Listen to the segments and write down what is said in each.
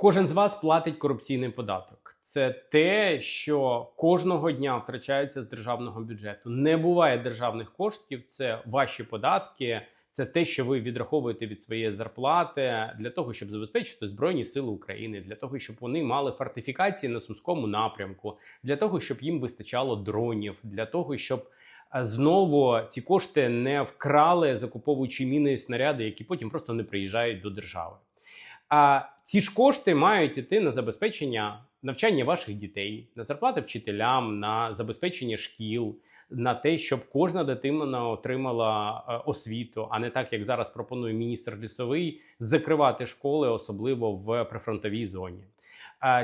Кожен з вас платить корупційний податок. Це те, що кожного дня втрачається з державного бюджету. Не буває державних коштів, це ваші податки, це те, що ви відраховуєте від своєї зарплати для того, щоб забезпечити Збройні Сили України, для того, щоб вони мали фортифікації на сумському напрямку, для того, щоб їм вистачало дронів, для того, щоб е, знову ці кошти не вкрали, закуповуючи міни і снаряди, які потім просто не приїжджають до держави. А ці ж кошти мають іти на забезпечення навчання ваших дітей, на зарплати вчителям, на забезпечення шкіл, на те, щоб кожна дитина отримала е, освіту, а не так, як зараз пропонує міністр лісовий, закривати школи, особливо в прифронтовій зоні.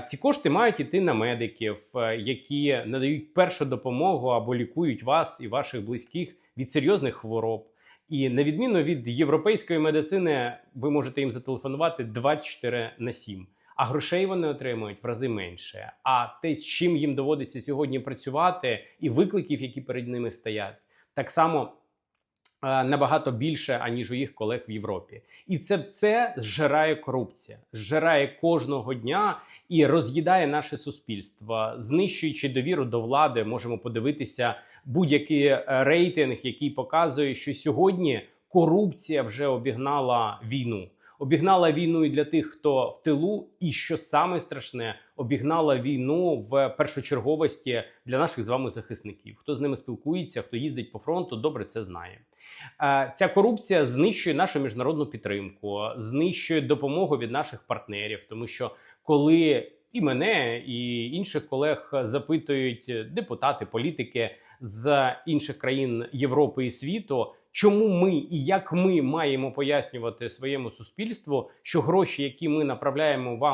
Ці кошти мають іти на медиків, е, які надають першу допомогу або лікують вас і ваших близьких від серйозних хвороб. І на відміну від європейської медицини, ви можете їм зателефонувати 24 на 7, а грошей вони отримують в рази менше. А те, з чим їм доводиться сьогодні працювати, і викликів, які перед ними стоять, так само набагато більше, аніж у їх колег в Європі. І це, це зжирає корупція, зжирає кожного дня і роз'їдає наше суспільство, знищуючи довіру до влади, можемо подивитися будь-який е, рейтинг, який показує, що сьогодні корупція вже обігнала війну. Обігнала війну і для тих, хто в тилу, і що саме страшне, обігнала війну в першочерговості для наших з вами захисників. Хто з ними спілкується, хто їздить по фронту, добре це знає. Е, Ця корупція знищує нашу міжнародну підтримку, знищує допомогу від наших партнерів, тому що коли і мене, і інших колег запитують депутати, політики з інших країн Європи і світу, чому ми і як ми маємо пояснювати своєму суспільству, що гроші, які ми направляємо вам